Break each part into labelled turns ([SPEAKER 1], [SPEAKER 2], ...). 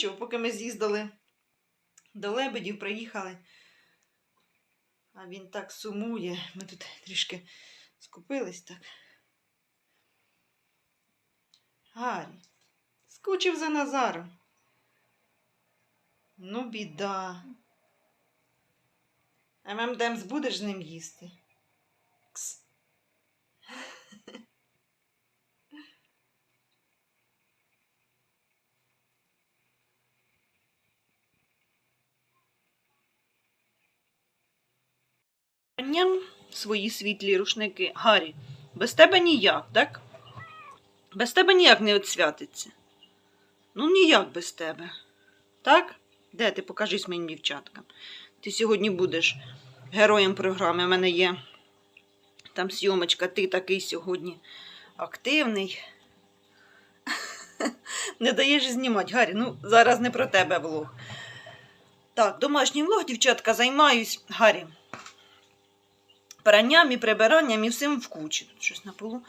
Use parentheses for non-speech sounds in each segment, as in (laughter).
[SPEAKER 1] нічого, поки ми з'їздили до лебедів, приїхали. А він так сумує. Ми тут трішки скупились так. Гарі, скучив за Назаром. Ну, біда. ММДМС будеш з ним їсти? Свої світлі рушники. Гаррі, без тебе ніяк, так? Без тебе ніяк не відсвятиться. Ну, ніяк без тебе. Так? Де ти покажись моїм дівчаткам? Ти сьогодні будеш героєм програми. У мене є там сйомочка, ти такий сьогодні активний. (laughs) Не даєш знімати, Гаррі. Ну, зараз не про тебе влог. Так, домашній влог, дівчатка, займаюсь. Гаррі. Пранням і прибиранням і всім в кучі. Тут щось на полу.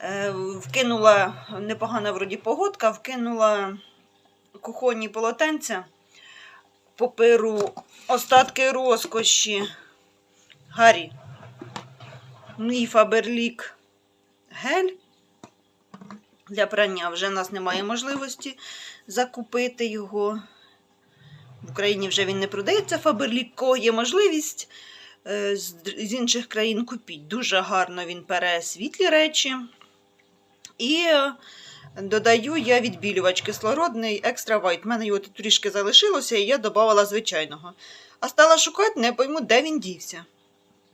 [SPEAKER 1] Е, вкинула непогана вроді погодка, вкинула кухонні полотенця, паперу, остатки розкоші. Гаррі. Мій Фаберлік гель для прання. Вже в нас немає можливості закупити його. В Україні вже він не продається Фаберлік, кого є можливість з інших країн купіть. Дуже гарно він пере світлі речі. І е, додаю я відбілювач кислородний екстра вайт. У мене його трішки залишилося, і я додавала звичайного. А стала шукати, не пойму, де він дівся.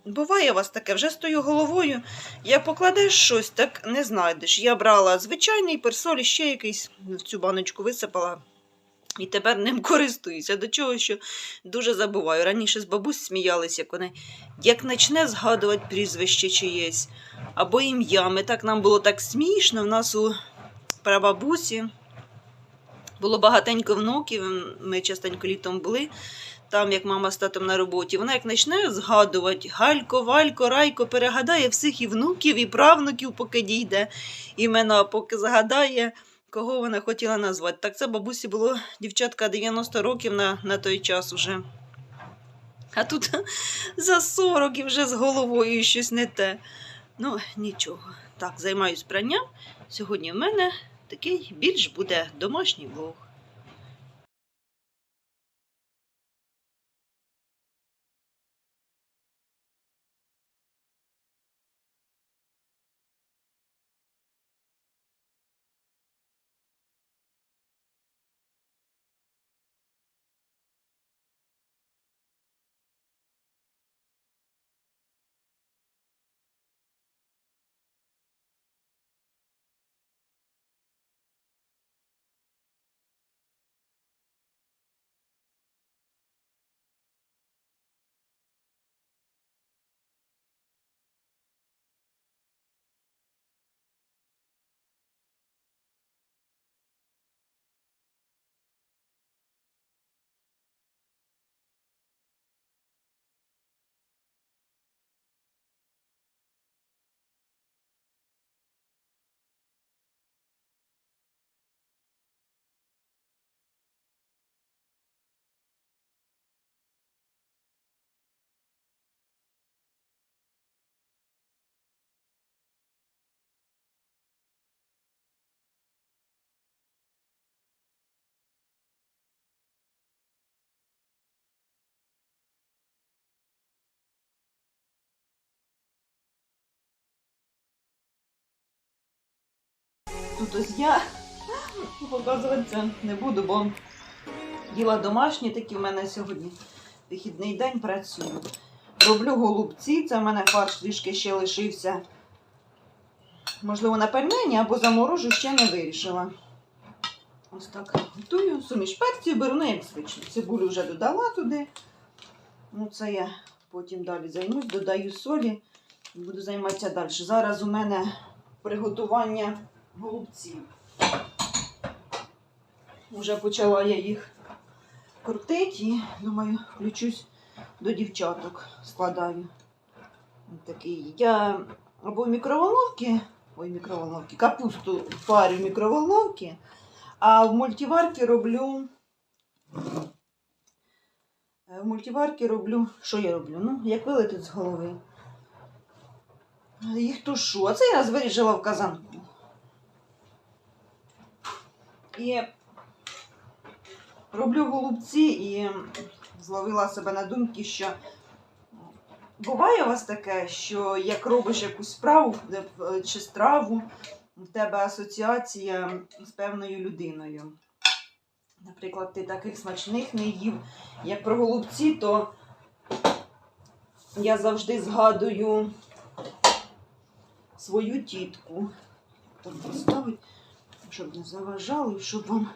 [SPEAKER 1] Буває у вас таке, вже стою головою. Як покладеш щось, так не знайдеш. Я брала звичайний персоль, ще якийсь в цю баночку висипала. І тепер ним (laughs) користуюся. До чого що дуже забуваю. Раніше з бабусь сміялись, як вони як почне згадувати прізвище чиєсь або ім'ями. Так нам було так смішно. В нас у прабабусі було багатенько внуків. Ми частенько літом були. Там, як мама з татом на роботі, вона як почне згадувати Галько, Валько, Райко, перегадає всіх і внуків, і правнуків, поки дійде імена, поки згадає, кого вона хотіла назвати. Так це бабусі було дівчатка 90 років на, на той час уже. А тут (laughs) за 40 і вже з головою щось не те. Ну, нічого. Так, займаюсь пранням. Сьогодні в мене такий більш буде домашній влог. Тут ось я показуватися не буду, бо діла домашні такі в мене сьогодні вихідний день працюю. Роблю голубці, це в мене фарш трішки ще лишився. Можливо, на пельмені або заморожу ще не вирішила. Ось так готую. Суміш перців беру, ну як звично. Цибулю вже додала туди. Ну, це я потім далі займусь, додаю солі і буду займатися далі. Зараз у мене приготування голубців. Уже почала я їх крутити і думаю, включусь до дівчаток, складаю. Такий. Я або в мікроволновці, ой, мікроволновці, капусту парю в мікроволновці, а в мультиварці роблю В мультиварці роблю. Що я роблю? Ну, як вилетить з голови. Їх тушу. А це я вирішила в казанку. І роблю голубці і зловила себе на думці, що буває у вас таке, що як робиш якусь справу е, чи страву, в тебе асоціація з певною людиною. Наприклад, ти таких смачних не їв, як про голубці, то я завжди згадую свою тітку. Так поставить, щоб не заважало, і щоб вам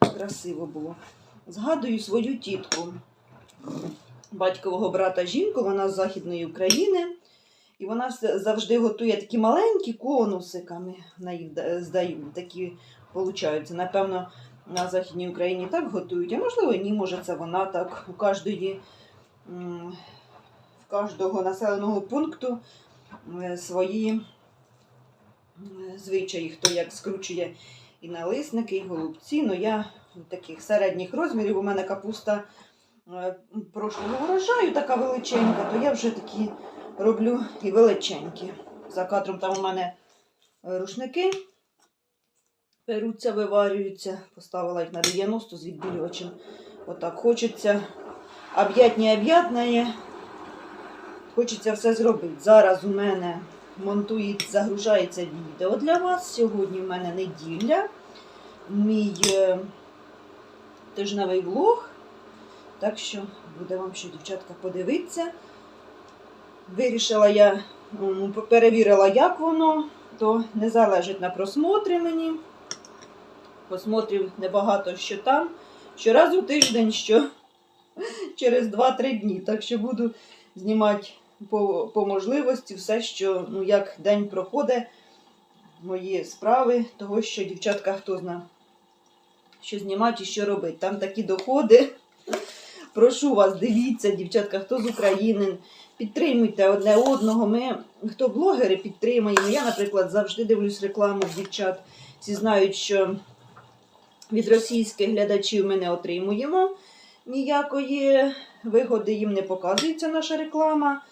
[SPEAKER 1] красиво було. Згадую свою тітку, батькового брата жінку, вона з Західної України. І вона завжди готує такі маленькі конусиками, вона їх здають, такі получаються. Напевно, на Західній Україні так готують, а можливо, ні, може, це вона так. У кожної, в кожного населеного пункту е, свої звичаї, хто як скручує і налисники, і голубці. Ну, я таких середніх розмірів, у мене капуста е, прошлого урожаю така величенька, то я вже такі роблю і величенькі. За кадром там у мене е, рушники перуться, виварюються. Поставила їх на 90 з відбілювачем. Отак хочеться об'ятні об'ятне. Хочеться все зробити. Зараз у мене монтується, загружається відео для вас. Сьогодні в мене неділя. Мій е, тижневий влог. Так що буде вам ще, дівчатка, подивитися. Вирішила я, перевірила, як воно, то не залежить на просмотри мені. Посмотрів небагато що там. Щоразу тиждень, що (laughs) через 2-3 дні. Так що буду знімати по, по можливості все, що ну, як день проходить, мої справи, того, що дівчатка хто знає, що знімати і що робити. Там такі доходи. Прошу вас, дивіться, дівчатка, хто з України, підтримуйте одне одного. Ми, хто блогери, підтримуємо. Я, наприклад, завжди дивлюсь рекламу дівчат. Всі знають, що від російських глядачів ми не отримуємо ніякої вигоди, їм не показується наша реклама.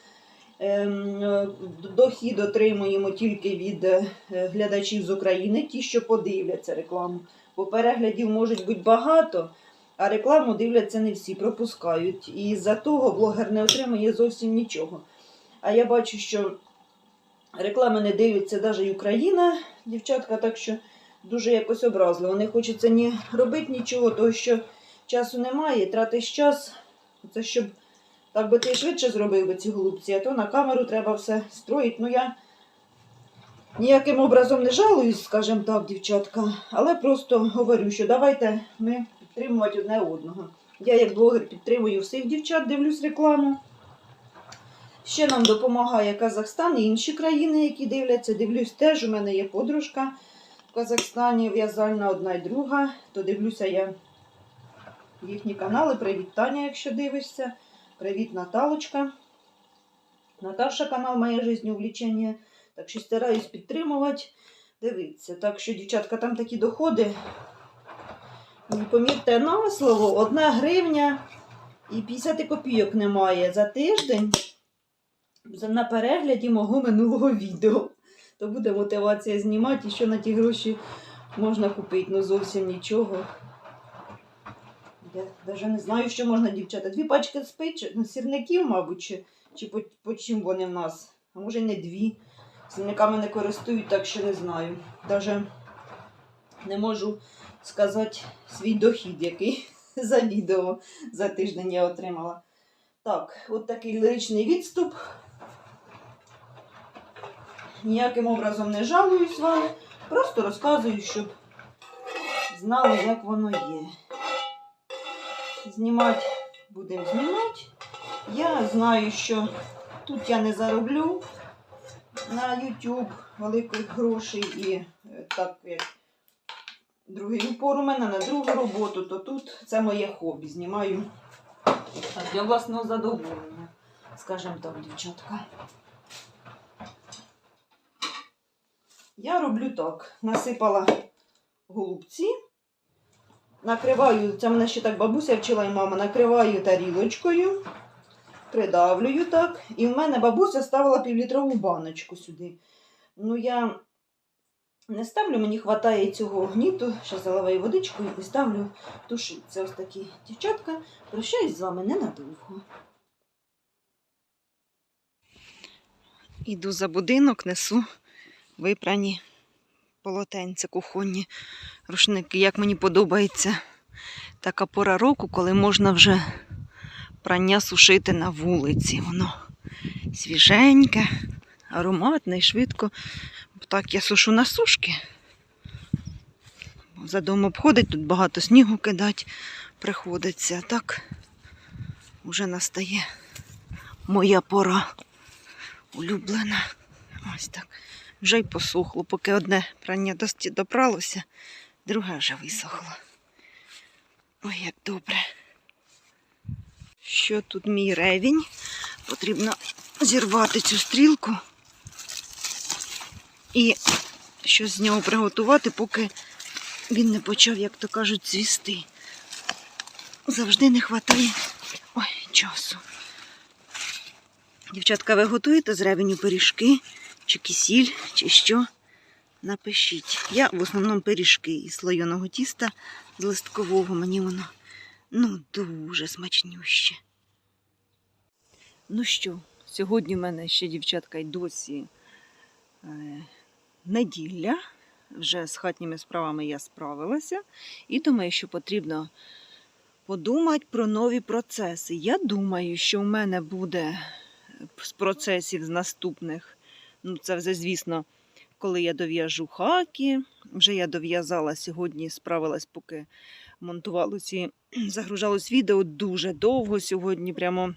[SPEAKER 1] Ем, е, Дохід отримуємо тільки від е, глядачів з України, ті, що подивляться рекламу. Бо переглядів може бути багато, а рекламу дивляться не всі, пропускають. І за того блогер не отримує зовсім нічого. А я бачу, що реклами не дивиться навіть Україна, дівчатка, так що дуже якось образливо. Не хочеться ні робити нічого, тому що часу немає, тратиш час. Це щоб так би ти швидше зробив би ці голубці, а то на камеру треба все строїти. Ну я ніяким образом не жалуюсь, скажімо так, дівчатка, але просто говорю, що давайте ми підтримувати одне одного. Я як блогер підтримую всіх дівчат, дивлюсь рекламу. Ще нам допомагає Казахстан і інші країни, які дивляться. Дивлюсь теж, у мене є подружка в Казахстані, в'язальна одна і друга, то дивлюся я їхні канали. Привіт, Таня, якщо дивишся. Привіт, Наталочка. Наташа канал Моя жизнь увлечення. Так що стараюсь підтримувати. Дивіться. Так що, дівчатка, там такі доходи. Помірте на слово, одна гривня і 50 копійок немає за тиждень на перегляді мого минулого відео. То буде мотивація знімати, і що на ті гроші можна купити. Ну зовсім нічого. Я навіть не знаю, що можна, дівчата. Дві пачки спич... ну, сірників, мабуть, чи, чи по, по чим вони в нас. А може не дві. Сірниками не користують, так що не знаю. Даже не можу сказати свій дохід, який (laughs) за відео за тиждень я отримала. Так, от такий лиричний відступ. Ніяким образом не жалуюсь вам. Просто розказую, щоб знали, як воно є. Знімати будемо знімати. Я знаю, що тут я не зароблю на YouTube великих грошей і е, так як другий упор у мене на другу роботу, то тут це моє хобі. Знімаю для власного задоволення, скажімо так, дівчатка. Я роблю так. Насипала голубці, накриваю, це мене ще так бабуся вчила і мама, накриваю тарілочкою, придавлюю так. І в мене бабуся ставила півлітрову баночку сюди. Ну, я не ставлю, мені вистачає цього гніту, ще заливаю водичкою і ставлю тушити. Це ось такі дівчатка. Прощаюсь з вами ненадовго. Іду за будинок, несу випрані полотенця кухонні, рушники. Як мені подобається така пора року, коли можна вже прання сушити на вулиці. Воно свіженьке, ароматне і швидко. Так я сушу на сушки. За дом обходить, тут багато снігу кидать приходиться. А так вже настає моя пора улюблена. Ось так. Вже й посохло, поки одне прання дості допралося, друге вже висохло. Ой, як добре. Що тут мій ревінь? Потрібно зірвати цю стрілку і щось з нього приготувати, поки він не почав, як то кажуть, цвісти. Завжди не вистачає ой, часу. Дівчатка, ви готуєте з ревеню пиріжки, чи кисіль, чи що? Напишіть. Я в основному пиріжки із слоєного тіста з листкового. Мені воно ну дуже смачнюще. Ну що, сьогодні в мене ще дівчатка й досі е, неділя. Вже з хатніми справами я справилася. І думаю, що потрібно подумати про нові процеси. Я думаю, що в мене буде з процесів з наступних. Ну, це вже, звісно, коли я дов'яжу хаки. Вже я дов'язала сьогодні, справилась, поки монтувалося і (clears throat) загружалось відео дуже довго сьогодні. Прямо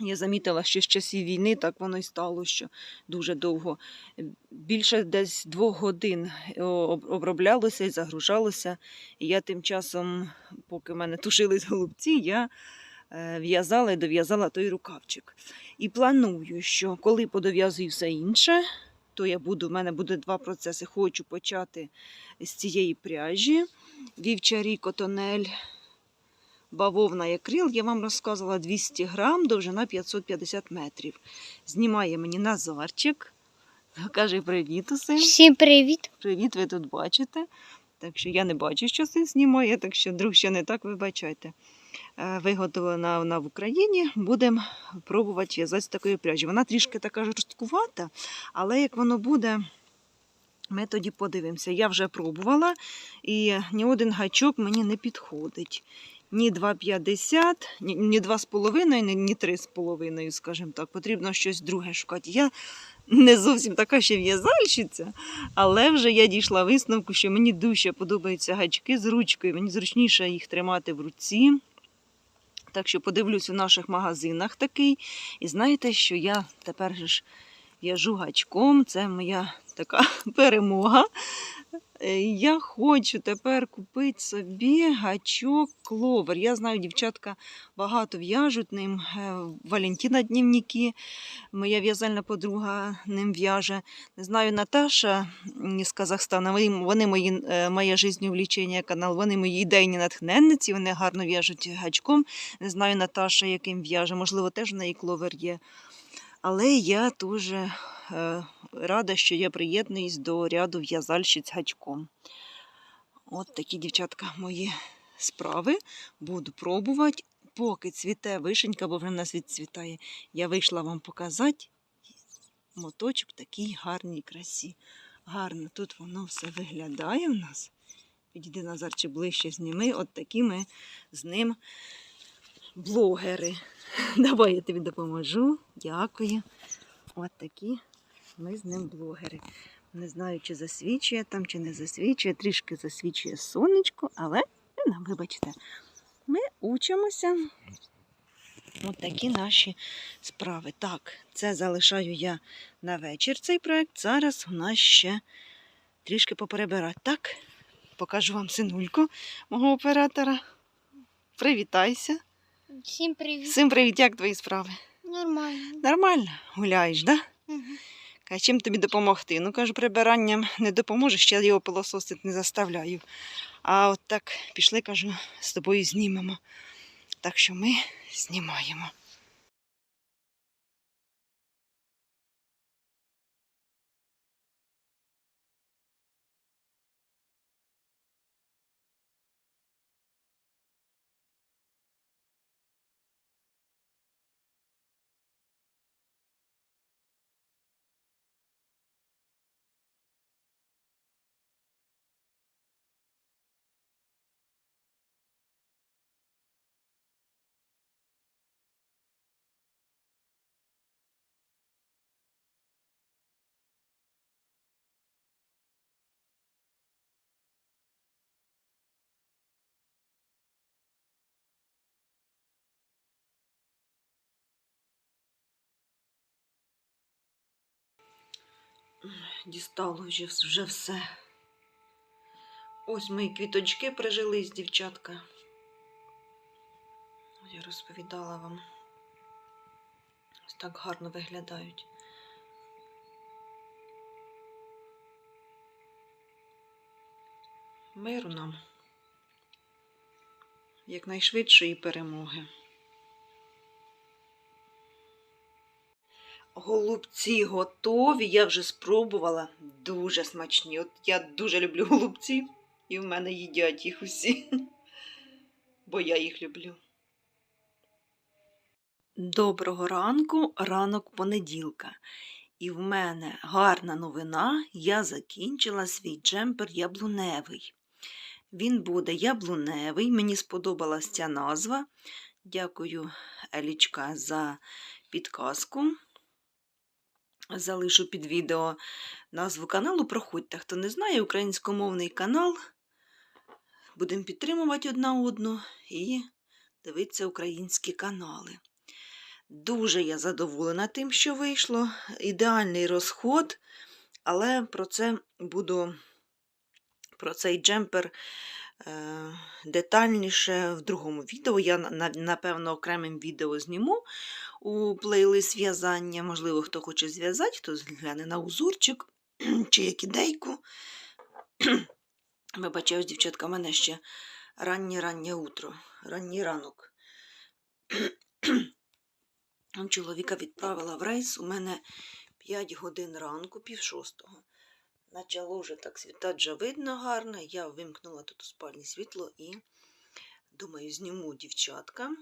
[SPEAKER 1] я замітила, що з часів війни так воно і стало, що дуже довго. Більше десь двох годин е, оброблялося і загружалося. І я тим часом, поки в мене тушились голубці, я е, в'язала і дов'язала той рукавчик. І планую, що коли подов'язую все інше, то я буду, в мене буде два процеси. Хочу почати з цієї пряжі. Вівчарі котонель, бавовна і акрил. Я вам розказувала 200 грам, довжина 550 метрів. Знімає мені Назарчик. Каже привіт усім.
[SPEAKER 2] Всім привіт!
[SPEAKER 1] Привіт, ви тут бачите. Так що я не бачу, що це знімає, так що друг ще не так, вибачайте. Е, Виготовлена вона в Україні. Будемо пробувати в'язати з такої пряжі. Вона трішки така жорсткувата, але як воно буде, ми тоді подивимося. Я вже пробувала, і ні один гачок мені не підходить. Ні 2,50, ні, ні 2,5, ні, ні 3,5, скажімо так. Потрібно щось друге шукати. Я не зовсім така ще в'язальщиця, але вже я дійшла висновку, що мені дуже подобаються гачки з ручкою. Мені зручніше їх тримати в руці. Так що подивлюсь у наших магазинах такий. І знаєте, що я тепер ж в'яжу гачком. Це моя така (laughs) перемога. Е, Я хочу тепер купити собі гачок кловер. Я знаю, дівчатка багато в'яжуть ним. Е, Валентина днівники, моя в'язальна подруга ним в'яже. Не знаю, Наташа з Казахстана, вони, мої, е, моє жизнь канал, вони мої ідейні натхненниці, вони гарно в'яжуть гачком. Не знаю, Наташа, яким в'яже, можливо, теж в неї кловер є. Але я дуже е, рада, що я приєднуюсь до ряду в'язальщиць гачком. От такі, дівчатка, мої справи. Буду пробувати. Поки цвіте вишенька, бо вже нас відцвітає, я вийшла вам показати моточок в такій гарній красі. Гарно тут воно все виглядає в нас. Підійди Назарче ближче зніми. От такі ми з ним блогери. (laughs) Давай я тобі допоможу. Дякую. От такі ми з ним блогери. Не знаю, чи засвічує там, чи не засвічує. Трішки засвічує сонечко, але нам вибачте. Ми учимося. От такі наші справи. Так, це залишаю я на вечір цей проект. Зараз у нас ще трішки поперебирати. Так, покажу вам синульку мого оператора. Привітайся.
[SPEAKER 2] Всім привіт!
[SPEAKER 1] Всім привіт, як твої справи?
[SPEAKER 2] Нормально.
[SPEAKER 1] Нормально? Гуляєш, да?
[SPEAKER 2] Угу.
[SPEAKER 1] Каже, чим тобі допомогти? Ну, кажу, прибиранням не допоможеш, ще я його пилососити не заставляю. А от так пішли, кажу, з тобою знімемо. Так що ми знімаємо. Дістало вже, вже все. Ось мої квіточки прижились, дівчатка. Я розповідала вам. Ось так гарно виглядають. Миру нам. Якнайшвидшої перемоги. Голубці готові, я вже спробувала. Дуже смачні. От я дуже люблю голубці, і в мене їдять їх усі, бо я їх люблю. Доброго ранку, ранок понеділка. І в мене гарна новина. Я закінчила свій джемпер яблуневий. Він буде яблуневий. Мені сподобалась ця назва. Дякую, Елічка, за підказку. Залишу під відео назву каналу. Проходьте, хто не знає, українськомовний канал. Будемо підтримувати одна одну і дивитися українські канали. Дуже я задоволена тим, що вийшло. Ідеальний розход, але про це буду про цей джемпер е, детальніше в другому відео. Я, напевно, окремим відео зніму у плейлист в'язання. Можливо, хто хоче зв'язати, хто згляне на узорчик (clears throat) чи як ідейку. (clears throat) Вибачаюсь, дівчатка, в мене ще раннє-раннє утро, ранній ранок. (clears throat) Чоловіка відправила в рейс. У мене 5 годин ранку, пів шостого. Почало вже так світати, вже видно гарно. Я вимкнула тут у спальні світло і думаю, зніму дівчаткам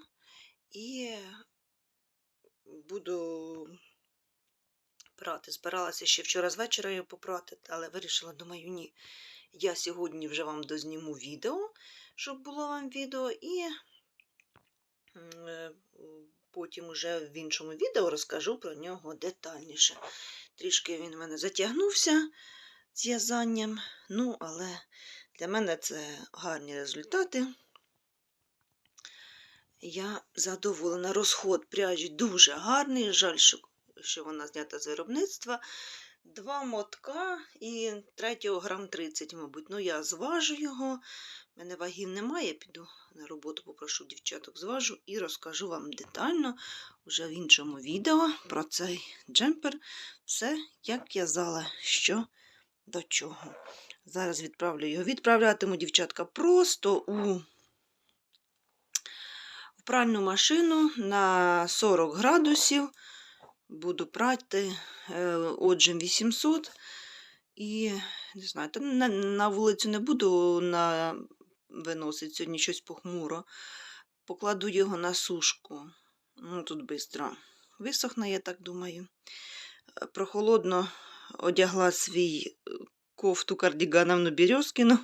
[SPEAKER 1] і буду прати. Збиралася ще вчора з вечора його попрати, але вирішила, думаю, ні. Я сьогодні вже вам дозніму відео, щоб було вам відео, і е, потім уже в іншому відео розкажу про нього детальніше. Трішки він в мене затягнувся з ну, але для мене це гарні результати. Я задоволена. Розход пряжі дуже гарний. Жаль, що, вона знята з виробництва. Два мотка і третього грам 30, мабуть. Ну, я зважу його. У мене вагів немає. Піду на роботу, попрошу дівчаток, зважу і розкажу вам детально вже в іншому відео про цей джемпер. Все, як в'язала, що до чого. Зараз відправлю його. Відправлятиму дівчатка просто у пральну машину на 40 градусів. Буду прати е, отжим 800. І не знаю, там на, на вулицю не буду на виносити сьогодні щось похмуро. Покладу його на сушку. Ну, тут швидко висохне, я так думаю. Е, Прохолодно одягла свій е, кофту кардігановну Березкіну.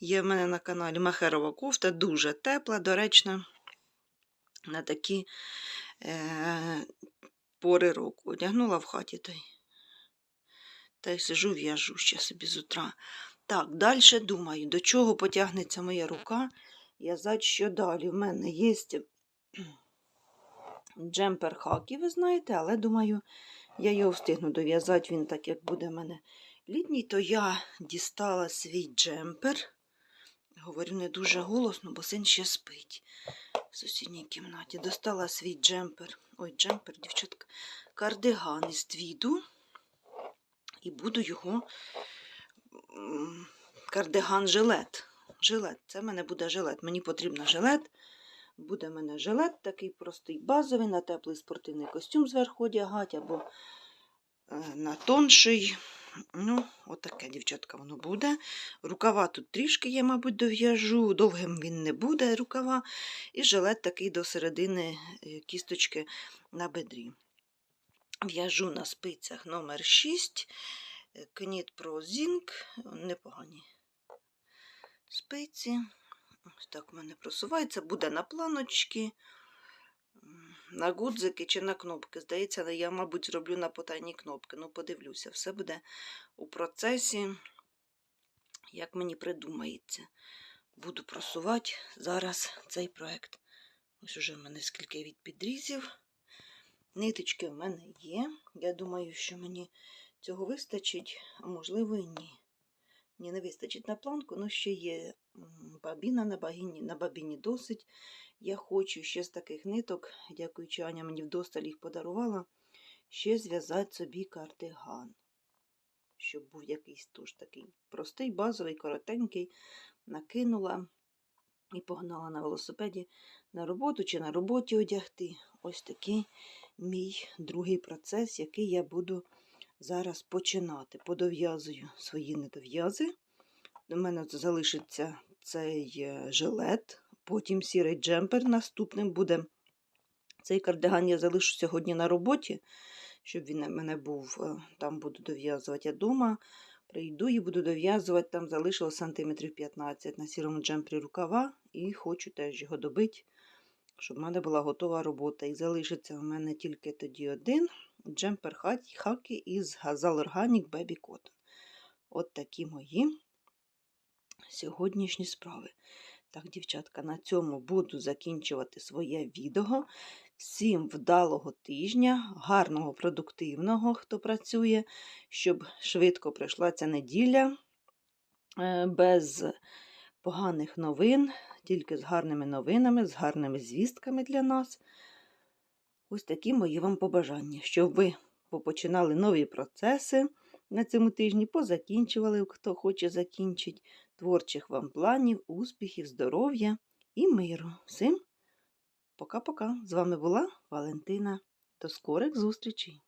[SPEAKER 1] Є в мене на каналі Махерова кофта, дуже тепла, доречна. На такі е, пори року. Одягнула в хаті та й, та й сижу, в'яжу ще собі з утра. Так, далі думаю, до чого потягнеться моя рука. В'язати що далі. В мене є джемпер хакі, ви знаєте, але думаю, я його встигну дов'язати. Він так, як буде в мене літній, то я дістала свій джемпер. Говорю не дуже голосно, бо син ще спить в сусідній кімнаті. Достала свій джемпер. Ой, джемпер, дівчатка, кардиган із твіду. І буду його кардиган жилет. жилет. Це в мене буде жилет. Мені потрібен жилет. Буде в мене жилет такий простий, базовий, на теплий спортивний костюм зверху одягати, або е, на тонший. Ну, отаке, дівчатка, воно буде. Рукава тут трішки я, мабуть, дов'яжу. Довгим він не буде, рукава. І жилет такий до середини е, кісточки на бедрі. В'яжу на спицях номер 6. Кніт про зінк. Непогані спиці. Ось так у мене просувається. Буде на планочки, на гудзики чи на кнопки. Здається, я, мабуть, зроблю на потайні кнопки. Ну, подивлюся, все буде у процесі, як мені придумається. Буду просувати зараз цей проект. Ось уже в мене скільки від підрізів. Ниточки в мене є. Я думаю, що мені цього вистачить, а можливо і ні. Ні, не вистачить на планку, але ще є бабіна на бабіні, на бабіні досить. Я хочу ще з таких ниток, дякуючи Аня мені вдосталь їх подарувала, ще зв'язати собі кардиган. Щоб був якийсь теж такий простий, базовий, коротенький. Накинула і погнала на велосипеді на роботу чи на роботі одягти. Ось такий мій другий процес, який я буду зараз починати. Подов'язую свої недов'язи. У мене залишиться цей е, жилет, потім сірий джемпер. Наступним буде цей кардиган я залишу сьогодні на роботі, щоб він у мене був, е, там буду дов'язувати. Я прийду і буду дов'язувати, там залишилось сантиметрів 15 на сірому джемпері рукава, і хочу теж його добити, щоб в мене була готова робота. І залишиться в мене тільки тоді один джемпер хакі із Gazal Organic Baby Cotton. От такі мої сьогоднішні справи. Так, дівчатка, на цьому буду закінчувати своє відео. Всім вдалого тижня, гарного, продуктивного, хто працює, щоб швидко пройшла ця неділя е, без поганих новин, тільки з гарними новинами, з гарними звістками для нас. Ось такі мої вам побажання, щоб ви попочинали нові процеси на цьому тижні, позакінчували, хто хоче закінчити, творчих вам планів, успіхів, здоров'я і миру. Всім пока-пока. З вами була Валентина. До скорих зустрічей!